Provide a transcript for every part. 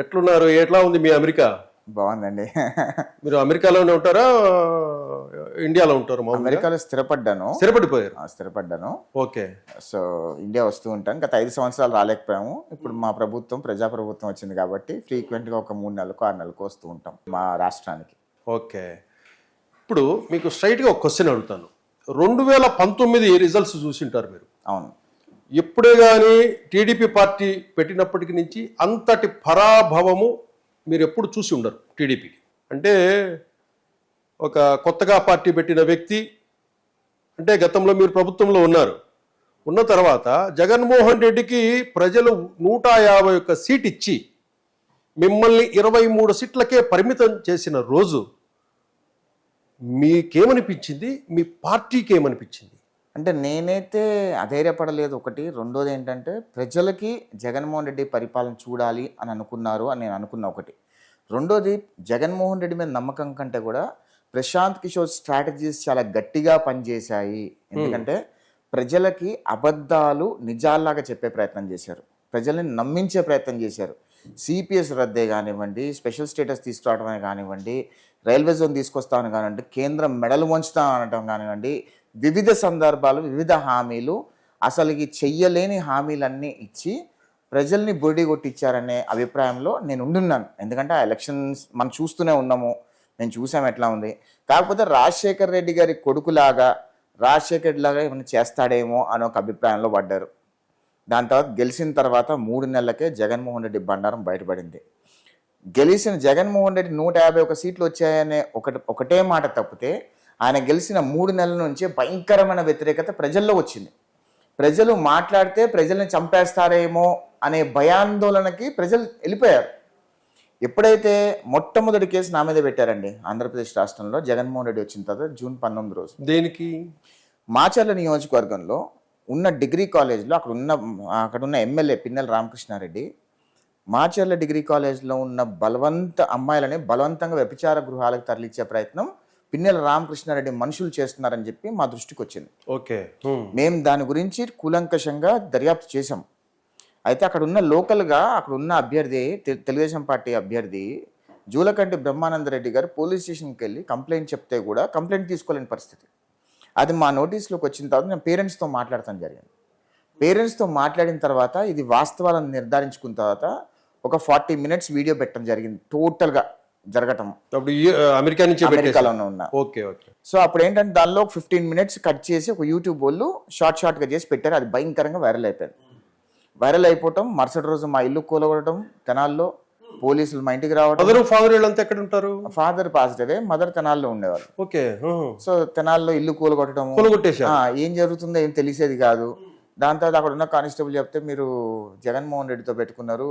ఎట్లున్నారు? ఎట్లా ఉంది మీ అమెరికా? బాగుందండి. మీరు అమెరికాలోనే ఉంటారా? ఇండియాలో ఉంటారు అమెరికాలో స్థిరపడ్డాను. స్థిరపడిపోయారు? స్థిరపడ్డాను. ఓకే. సో ఇండియా వస్తూ ఉంటాను గత ఐదు సంవత్సరాలు రాలేకపోయాము. ఇప్పుడు మా ప్రభుత్వం ప్రజా ప్రభుత్వం వచ్చింది కాబట్టి ఫ్రీక్వెంట్గా ఒక మూడు నెలలకు ఆరు నెలలకు వస్తూ ఉంటాం మా రాష్ట్రానికి. ఓకే. ఇప్పుడు మీకు స్ట్రైట్గా ఒక క్వశ్చన్ అడుగుతాను. రెండు వేల పంతొమ్మిది రిజల్ట్స్ చూసింటారు మీరు. అవును. ఎప్పుడే కానీ టీడీపీ పార్టీ పెట్టినప్పటికి నుంచి అంతటి పరాభవము మీరు ఎప్పుడు చూసి ఉండరు టీడీపీకి. అంటే ఒక కొత్తగా పార్టీ పెట్టిన వ్యక్తి అంటే గతంలో మీరు ప్రభుత్వంలో ఉన్నారు. ఉన్న తర్వాత జగన్మోహన్ రెడ్డికి ప్రజలు నూట యాభై ఒక్క సీట్ ఇచ్చి మిమ్మల్ని ఇరవై మూడు సీట్లకే పరిమితం చేసిన రోజు మీకేమనిపించింది? మీ పార్టీకి ఏమనిపించింది అంటే నేనైతే అధైర్యపడలేదు. ఒకటి. రెండోది ఏంటంటే ప్రజలకి జగన్మోహన్ రెడ్డి పరిపాలన చూడాలి అని అనుకున్నారు అని నేను అనుకున్న ఒకటి. రెండోది జగన్మోహన్ రెడ్డి మీద నమ్మకం కంటే కూడా ప్రశాంత్ కిషోర్ స్ట్రాటజీస్ చాలా గట్టిగా పనిచేశాయి. ఎందుకంటే ప్రజలకి అబద్ధాలు నిజాల్లాగా చెప్పే ప్రయత్నం చేశారు. ప్రజల్ని నమ్మించే ప్రయత్నం చేశారు. సిపిఎస్ రద్దే కానివ్వండి స్పెషల్ స్టేటస్ తీసుకురావడమే కానివ్వండి రైల్వే జోన్ తీసుకొస్తామని కానివ్వండి కేంద్రం మెడలు వంచుతాం అనటం కానివ్వండి వివిధ సందర్భాలు వివిధ హామీలు అసలుకి చెయ్యలేని హామీలన్నీ ఇచ్చి ప్రజల్ని బొడి కొట్టించారనే అభిప్రాయంలో నేను ఉండున్నాను. ఎందుకంటే ఆ ఎలక్షన్స్ మనం చూస్తూనే ఉన్నాము. నేను చూసాం ఎట్లా ఉంది. కాకపోతే రాజశేఖర్ రెడ్డి గారి కొడుకులాగా రాజశేఖర్ రెడ్డి లాగా ఏమైనా చేస్తాడేమో అని ఒక అభిప్రాయంలో పడ్డారు. దాని తర్వాత గెలిచిన తర్వాత మూడు నెలలకే జగన్మోహన్ రెడ్డి బండారం బయటపడింది. గెలిచిన జగన్మోహన్ రెడ్డి నూట యాభై ఒక సీట్లు వచ్చాయనే ఒకటి ఒకటే మాట తప్పితే ఆయన గెలిచిన మూడు నెలల నుంచి భయంకరమైన వ్యతిరేకత ప్రజల్లో వచ్చింది. ప్రజలు మాట్లాడితే ప్రజల్ని చంపేస్తారేమో అనే భయాందోళనకి ప్రజలు వెళ్ళిపోయారు. ఎప్పుడైతే మొట్టమొదటి కేసు నా మీద పెట్టారండి ఆంధ్రప్రదేశ్ రాష్ట్రంలో జగన్మోహన్ రెడ్డి వచ్చిన తర్వాత జూన్ పంతొమ్మిది రోజు. దేనికి? మాచర్ల నియోజకవర్గంలో ఉన్న డిగ్రీ కాలేజ్లో అక్కడ ఉన్న అక్కడ ఉన్న ఎమ్మెల్యే పిన్నెల రామకృష్ణారెడ్డి మాచర్ల డిగ్రీ కాలేజ్లో ఉన్న బలవంత అమ్మాయిలని బలవంతంగా వ్యభిచార గృహాలకు తరలించే ప్రయత్నం పిన్నెల రామకృష్ణారెడ్డి మనుషులు చేస్తున్నారని చెప్పి మా దృష్టికి వచ్చింది. ఓకే. మేము దాని గురించి కూలంకషంగా దర్యాప్తు చేసాం అయితే అక్కడ ఉన్న లోకల్గా అక్కడ ఉన్న అభ్యర్థి తె- తెలుగుదేశం పార్టీ అభ్యర్థి జూలకంటి బ్రహ్మానంద రెడ్డి గారు పోలీస్ స్టేషన్కి వెళ్ళి కంప్లైంట్ చెప్తే కూడా కంప్లైంట్ తీసుకోలేని పరిస్థితి. అది మా నోటీస్లోకి వచ్చిన తర్వాత నేను పేరెంట్స్తో మాట్లాడతాం జరిగింది. పేరెంట్స్తో మాట్లాడిన తర్వాత ఇది వాస్తవాలను నిర్ధారించుకున్న తర్వాత ఒక ఫార్టీ మినిట్స్ వీడియో పెట్టడం జరిగింది టోటల్గా. జరగటం. అప్పుడు అమెరికా నుంచి అమెరికాలోనే ఉన్న. Okay okay. సో అప్పుడు ఏంటంటే దానిలో ఫిఫ్టీన్ మినిట్స్ కట్ చేసి ఒక యూట్యూబ్ వాళ్ళు షార్ట్ షార్ట్గా చేసి పెట్టారు. అది భయంకరంగా వైరల్ అయిపోయింది. వైరల్ అయిపోవటం మరుసటి రోజు మా ఇల్లు కూలగొట్టడం తెనాల్లో పోలీసులు మా ఇంటికి రావడం మదర్ ఫాదర్ వీళ్ళంతా ఎక్కడ ఉంటారు? ఫాదర్ పాజిటివే మదర్ తెనాల్లో ఉండేవారు. ఓకే. సో తెనాల్లో ఇల్లు కూలగొట్టడం ఏం జరుగుతుందో ఏం తెలిసేది కాదు. దాని తర్వాత అక్కడ ఉన్న కానిస్టేబుల్ చెప్తే మీరు జగన్మోహన్ రెడ్డితో పెట్టుకున్నారు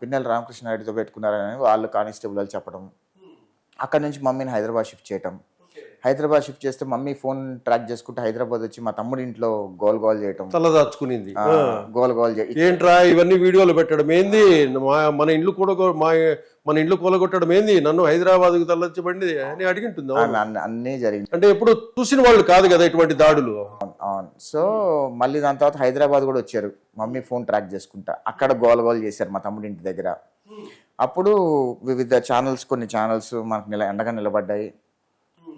పిన్నెల రామకృష్ణారెడ్డితో పెట్టుకున్నారని వాళ్ళు కానిస్టేబుల్ వాళ్ళు చెప్పడం. అక్కడ నుంచి మమ్మీని హైదరాబాద్ షిఫ్ట్ చేయటం. హైదరాబాద్ షిఫ్ట్ చేస్తే మమ్మీ ఫోన్ ట్రాక్ చేసుకుంటే హైదరాబాద్ వచ్చి మా తమ్ముడి ఇంట్లో గోల్ గోల్ చేయటం. తలదాచుకునింది గోల్ గోల్ ఏంట్రా ఇవన్నీ వీడియోలు పెట్టడం? ఏంది? మా మన ఇండ్లు కూడా మా మన ఇండ్లు కూలగొట్టడం ఏంది? నన్ను హైదరాబాద్కు తరలించబడింది అని అడిగింటుంది. అన్నీ జరిగింది. అంటే ఎప్పుడు చూసిన వాళ్ళు కాదు కదా ఇటువంటి దాడులు? అవును సో మళ్ళీ దాని తర్వాత హైదరాబాద్ కూడా వచ్చారు. మమ్మీ ఫోన్ ట్రాక్ చేసుకుంటా. అక్కడ గోల గోల్ చేశారు మా తమ్ముడి ఇంటి దగ్గర. అప్పుడు వివిధ ఛానల్స్ కొన్ని ఛానల్స్ మనకు నిల ఎండగా నిలబడ్డాయి.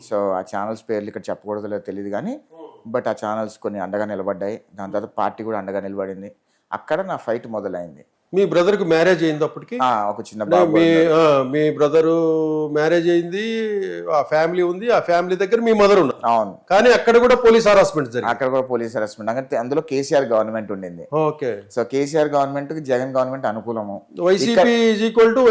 సో ఆ ఛానల్స్ పేర్లు ఇక్కడ చెప్పకూడదు లేదో తెలియదు కానీ బట్ ఆ ఛానల్స్ కొన్ని అండగా నిలబడ్డాయి. దాని తర్వాత పార్టీ కూడా అండగా నిలబడింది. అక్కడ నా ఫైట్ మొదలైంది. మీ బ్రదర్కు మ్యారేజ్ అయింది అప్పటికి ఒక చిన్న మీ మీ బ్రదరు మ్యారేజ్ అయింది ఆ ఫ్యామిలీ ఉంది ఆ ఫ్యామిలీ దగ్గర మీ మదర్ ఉన్నారు. అవును. కానీ అక్కడ కూడా పోలీస్ హరాస్మెంట్ జరిగింది. అక్కడ కూడా పోలీస్ అరెస్ట్మెంట్ అంటే అందులో కేసీఆర్ గవర్నమెంట్ ఉండింది. ఓకే. సో కేసీఆర్ గవర్నమెంట్కి జగన్ గవర్నమెంట్ అనుకూలము. YCP is equal to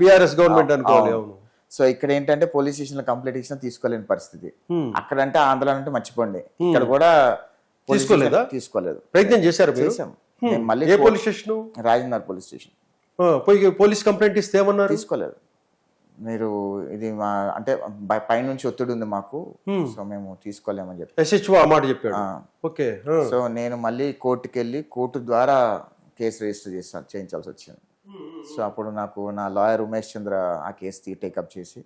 BRS government అనుకోవాలి అవును. సో ఇక్కడ ఏంటంటే పోలీస్ స్టేషన్లో కంప్లైంట్ ఇచ్చినా తీసుకోలేని పరిస్థితి. Hmm. అక్కడంటే ఆందోళన అంటే మర్చిపోండి. ఇక్కడ కూడా పోలీస్ తీసుకోలేదా? తీసుకోలేదు. ప్రయత్నం చేశారు మేము మళ్ళీ ఏ police station? Rajendra police station. పోయి పోలీస్ కంప్లైంట్ ఇస్తే ఏమన్నారు? తీసుకోలేదు. మీరు ఇది మా అంటే బై- పైనుంచి ఒత్తిడి ఉంది మాకు. సో మేము తీసుకోలేమని చెప్పి. మాట చెప్పాడు. ఓకే సో నేను మళ్ళీ కోర్టుకి వెళ్ళి కోర్టు ద్వారా కేసు రిజిస్టర్ చేసా చేయించాల్సి వచ్చింది. సో అప్పుడు నాకు నా లాయర్ ఉమేష్ చంద్ర ఆ కేసు టేకప్ చేసి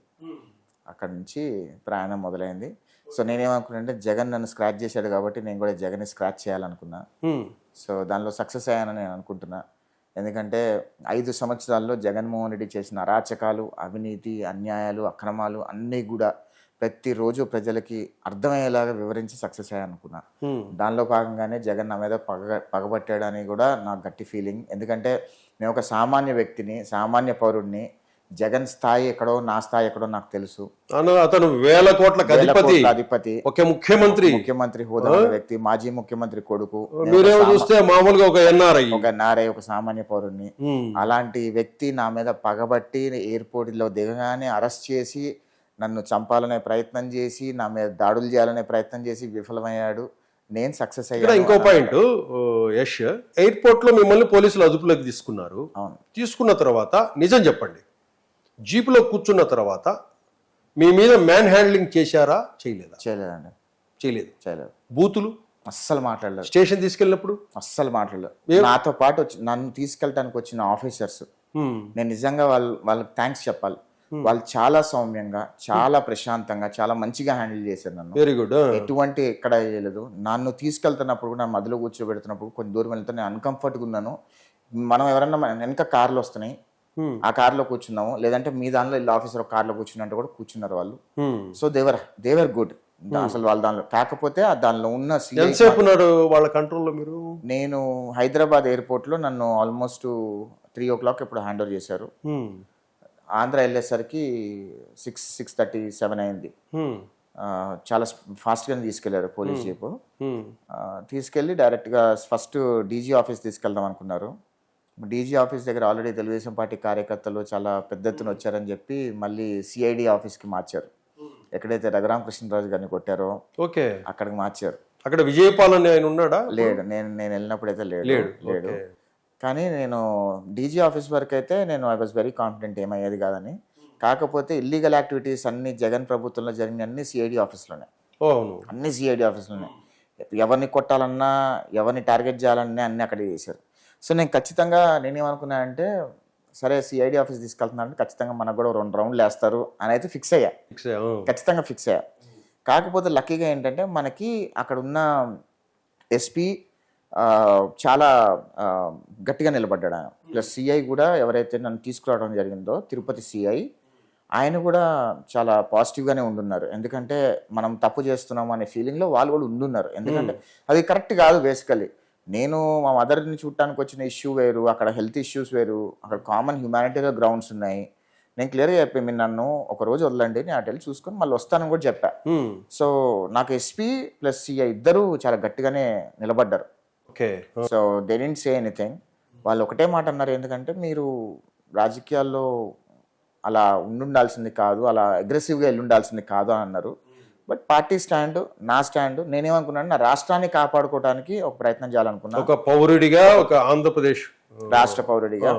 అక్కడ నుంచి ప్రయాణం మొదలైంది. సో నేనేమనుకున్నానంటే జగన్ నన్ను స్క్రాచ్ చేశాడు కాబట్టి నేను కూడా జగన్ని స్క్రాచ్ చేయాలనుకున్నా. సో దానిలో సక్సెస్ అయ్యానని నేను అనుకుంటున్నా. ఎందుకంటే ఐదు సంవత్సరాల్లో జగన్మోహన్ రెడ్డి చేసిన అరాచకాలు అవినీతి అన్యాయాలు అక్రమాలు అన్నీ కూడా ప్రతిరోజు ప్రజలకి అర్థమయ్యేలాగా వివరించి సక్సెస్ అయ్యానుకున్నా. దానిలో భాగంగానే జగన్ నా మీద పగ పగబట్టాడని కూడా నాకు గట్టి ఫీలింగ్ ఎందుకంటే నేను ఒక సామాన్య వ్యక్తిని సామాన్య పౌరుడిని జగన్ స్థాయి ఎక్కడో నా స్థాయి ఎక్కడో నాకు తెలుసు. అతను వేల కోట్ల అధిపతి. అధిపతి. ఒక ముఖ్యమంత్రి. ముఖ్యమంత్రి హోదా వ్యక్తి మాజీ ముఖ్యమంత్రి కొడుకు. మీరేమో చూస్తే మామూలుగా ఒక ఎన్ఆర్ఐ. ఒక నారే ఒక సామాన్య పౌరుణ్ణి. అలాంటి వ్యక్తి నా మీద పగబట్టి ఎయిర్పోర్ట్లో దిగగానే అరెస్ట్ చేసి నన్ను చంపాలనే ప్రయత్నం చేసి నా మీద దాడులు చేయాలనే ప్రయత్నం చేసి విఫలమయ్యాడు. నేను సక్సెస్ అయ్యాను ఇంకో పాయింట్. యష్ ఎయిర్పోర్ట్లో మిమ్మల్ని పోలీసులు అదుపులోకి తీసుకున్నారు. తీసుకున్న తర్వాత నిజం చెప్పండి. జీపులో కూర్చున్న తర్వాత మీ మీద మ్యాన్ హ్యాండ్లింగ్ చేశారా? చేయలేదా? చేయలేదండి. చేయలేదు. చేయలేదు. బూతులు? అస్సలు మాట్లాడలేదు. స్టేషన్ తీసుకెళ్ళినప్పుడు? అస్సలు మాట్లాడలేదు. నాతో పాటు వచ్చి నన్ను తీసుకెళ్ళటానికి వచ్చిన ఆఫీసర్స్. నేను నిజంగా వాళ్ళు వాళ్ళకి థ్యాంక్స్ చెప్పాలి. వాళ్ళు చాలా సౌమ్యంగా చాలా ప్రశాంతంగా చాలా మంచిగా హ్యాండిల్ చేశారు నన్ను. వెరీ గుడ్ ఎటువంటి ఎక్కడ చేయలేదు. నన్ను తీసుకెళ్తున్నప్పుడు కూడా నా మధ్యలో కూర్చోబెడుతున్నప్పుడు కొంచెం దూరం వెళ్తే నేను అన్కంఫర్ట్గా ఉన్నాను. మనం ఎవరన్నా వెనక కార్లు వస్తున్నాయి. ఆ కార్లో కూర్చున్నాము. లేదంటే మీ దానిలో ఇల్లు ఆఫీసర్ ఒక కార్లో కూర్చున్నట్టు కూడా కూర్చున్నారు వాళ్ళు. సో దేవర్ దేవర్ గుడ్ అసలు వాళ్ళ దానిలో కాకపోతే ఆ దానిలో ఉన్న ఉన్నారు వాళ్ళ కంట్రోల్లో మీరు? నేను హైదరాబాద్ ఎయిర్పోర్ట్లో నన్ను ఆల్మోస్ట్ త్రీ ఓ క్లాక్ ఇప్పుడు హ్యాండ్ ఓవర్ చేశారు. ఆంధ్ర వెళ్ళేసరికి సిక్స్ సిక్స్ థర్టీ సెవెన్ అయింది. చాలా ఫాస్ట్గానే తీసుకెళ్ళారు పోలీస్ జీపు. హ్మ్. ఆ, తీసుకెళ్ళి డైరెక్ట్గా ఫస్ట్ డీజీ ఆఫీస్ తీసుకెళ్దాం అనుకున్నారు. డీజీ ఆఫీస్ దగ్గర ఆల్రెడీ తెలుగుదేశం పార్టీ కార్యకర్తలు చాలా పెద్ద ఎత్తున వచ్చారని చెప్పి మళ్ళీ సిఐడి ఆఫీస్కి మార్చారు. ఎక్కడైతే రఘురామకృష్ణరాజు గారిని కొట్టారో ఓకే. అక్కడికి మార్చారు. అక్కడ విజయపాల్ అని ఆయన ఉన్నాడా? లేడు. నేను నేను వెళ్ళినప్పుడైతే లేడు. లేడు. లేడు. కానీ నేను డీజీ ఆఫీస్ వరకు అయితే నేను ఐ వాజ్ వెరీ కాన్ఫిడెంట్ ఏమయ్యేది కాదని. కాకపోతే ఇల్లీగల్ యాక్టివిటీస్ అన్ని జగన్ ప్రభుత్వంలో జరిగిన అన్ని సిఐడి ఆఫీస్లోనే. అన్ని సిఐడి ఆఫీస్లోనే. ఎవరిని కొట్టాలన్నా ఎవరిని టార్గెట్ చేయాలన్నా అన్ని అక్కడే చేశారు. సో నేను ఖచ్చితంగా నేనేమనుకున్నానంటే సరే సిఐడి ఆఫీస్ తీసుకెళ్తున్నానంటే ఖచ్చితంగా మనకు కూడా రెండు రౌండ్లు వేస్తారు అని అయితే ఫిక్స్ అయ్యా. ఫిక్స్. ఖచ్చితంగా ఫిక్స్ అయ్యా. కాకపోతే లక్కీగా ఏంటంటే మనకి అక్కడ ఉన్న ఎస్పీ చాలా గట్టిగా నిలబడ్డాడు ఆయన. ప్లస్ సిఐ కూడా ఎవరైతే నన్ను తీసుకురావడం జరిగిందో తిరుపతి సిఐ ఆయన కూడా చాలా పాజిటివ్గానే ఉండున్నారు. ఎందుకంటే మనం తప్పు చేస్తున్నాం అనే ఫీలింగ్లో వాళ్ళు కూడా ఉండున్నారు. ఎందుకంటే అది కరెక్ట్ కాదు బేసికలీ. నేను మా మదర్ని చూడటానికి వచ్చిన ఇష్యూ వేరు అక్కడ హెల్త్ ఇష్యూస్ వేరు అక్కడ కామన్ హ్యుమానిటీగా గ్రౌండ్స్ ఉన్నాయి. నేను క్లియర్గా చెప్పి మీరు నన్ను ఒక రోజు వదలండి నేను అటు వెళ్ళి చూసుకొని మళ్ళీ వస్తానని కూడా చెప్పా. సో నాకు ఎస్పీ ప్లస్ సిఐ ఇద్దరు చాలా గట్టిగానే నిలబడ్డారు. Okay. So they didn't say anything వాళ్ళు ఒకటే మాట అన్నారు ఎందుకంటే మీరు రాజకీయాల్లో అలా ఉండుండాల్సింది కాదు అలా అగ్రెసివ్గా వెళ్ళుండాల్సింది కాదు అని అన్నారు. బట్ పార్టీ స్టాండ్ నా స్టాండ్ నేనేమనుకున్నాను నా రాష్ట్రాన్ని కాపాడుకోవడానికి ఒక ప్రయత్నం చేయాలనుకున్నా. ఒక పౌరుడిగా ఒక ఆంధ్రప్రదేశ్ రాష్ట్ర పౌరుడిగా.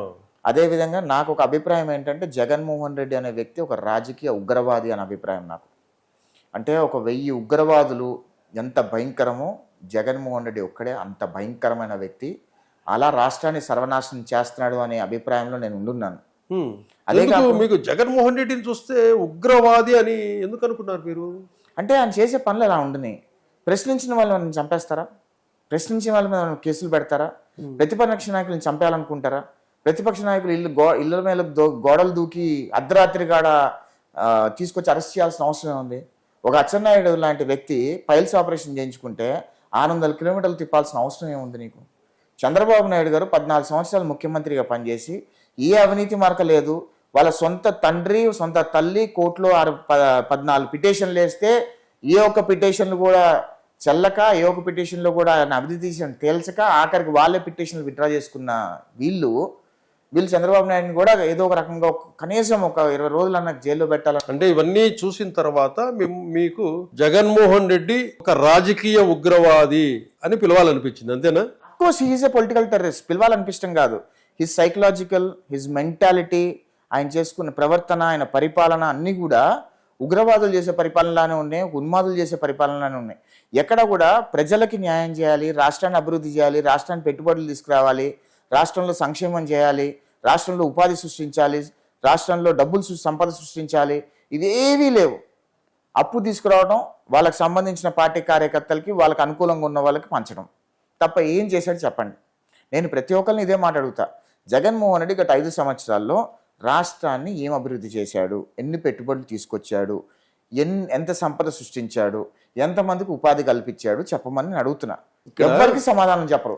అదే విధంగా నాకు ఒక అభిప్రాయం ఏంటంటే జగన్మోహన్ రెడ్డి అనే వ్యక్తి ఒక రాజకీయ ఉగ్రవాది అనే అభిప్రాయం నాకు. అంటే ఒక వెయ్యి ఉగ్రవాదులు ఎంత భయంకరమో జగన్మోహన్ రెడ్డి ఒక్కడే అంత భయంకరమైన వ్యక్తి. అలా రాష్ట్రాన్ని సర్వనాశనం చేస్తున్నాడు అనే అభిప్రాయంలో నేను ఉండున్నాను. అదే మీకు జగన్మోహన్ రెడ్డిని చూస్తే ఉగ్రవాది అని ఎందుకు అనుకున్నారు మీరు? అంటే ఆయన చేసే పనులు ఎలా ఉండని ప్రశ్నించిన వాళ్ళు మనం చంపేస్తారా? ప్రశ్నించిన వాళ్ళ మీద మనం కేసులు పెడతారా? ప్రతిపక్ష నాయకులను చంపేయాలనుకుంటారా? ప్రతిపక్ష నాయకులు ఇల్లు గో ఇళ్ళ మీద దో- గోడలు దూకి అర్ధరాత్రి కాడ తీసుకొచ్చి అరెస్ట్ చేయాల్సిన అవసరం ఉంది ఒక అచ్చెన్నాయుడు లాంటి వ్యక్తి పైల్స్ ఆపరేషన్ చేయించుకుంటే ఆరు వందల కిలోమీటర్లు తిప్పాల్సిన అవసరం ఏముంది నీకు? చంద్రబాబు నాయుడు గారు పద్నాలుగు సంవత్సరాలు ముఖ్యమంత్రిగా పనిచేసి ఏ అవినీతి మార్క లేదు వాళ్ళ సొంత తండ్రి సొంత తల్లి కోర్టులో ఆరు పద్నాలుగు పిటిషన్లు వేస్తే ఏ ఒక్క పిటిషన్లు కూడా చెల్లక ఏ ఒక్క పిటిషన్లో కూడా ఆయన అభివృద్ధి తీసిన తేల్చక ఆఖరికి వాళ్ళే పిటిషన్లు విత్డ్రా చేసుకున్న వీళ్ళు వీళ్ళు చంద్రబాబు నాయుడుని కూడా ఏదో ఒక రకంగా కనీసం ఒక ఇరవై రోజులు అన్న జైల్లో పెట్టాలని అంటే ఇవన్నీ చూసిన తర్వాత మీకు జగన్మోహన్ రెడ్డి ఒక రాజకీయ ఉగ్రవాది అని పిలవాలనిపించింది అంతేనా? Course he is a political terrorist పిలవాలనిపించడం కాదు. హిస్ సైకలాజికల్ హిజ్ మెంటాలిటీ ఆయన చేసుకున్న ప్రవర్తన ఆయన పరిపాలన అన్నీ కూడా ఉగ్రవాదులు చేసే పరిపాలనలానే ఉన్నాయి ఉన్మాదులు చేసే పరిపాలనలానే ఉన్నాయి. ఎక్కడ కూడా ప్రజలకి న్యాయం చేయాలి రాష్ట్రాన్ని అభివృద్ధి చేయాలి రాష్ట్రాన్ని పెట్టుబడులు తీసుకురావాలి రాష్ట్రంలో సంక్షేమం చేయాలి రాష్ట్రంలో ఉపాధి సృష్టించాలి రాష్ట్రంలో డబ్బులు సంపద సృష్టించాలి ఇవేవీ లేవు. అప్పు తీసుకురావడం వాళ్ళకి సంబంధించిన పార్టీ కార్యకర్తలకి వాళ్ళకి అనుకూలంగా ఉన్న వాళ్ళకి పంచడం. తప్ప ఏం చేశాడు చెప్పండి. నేను ప్రతి ఒక్కరిని ఇదే మాట్లాడుగుతా జగన్మోహన్ రెడ్డి గత ఐదు సంవత్సరాల్లో రాష్ట్రాన్ని ఏం అభివృద్ధి చేశాడు? ఎన్ని పెట్టుబడులు తీసుకొచ్చాడు? ఎన్ ఎంత సంపద సృష్టించాడు? ఎంతమందికి ఉపాధి కల్పించాడు? చెప్పమని నేను అడుగుతున్నా. ఎవ్వరికి సమాధానం చెప్పరు.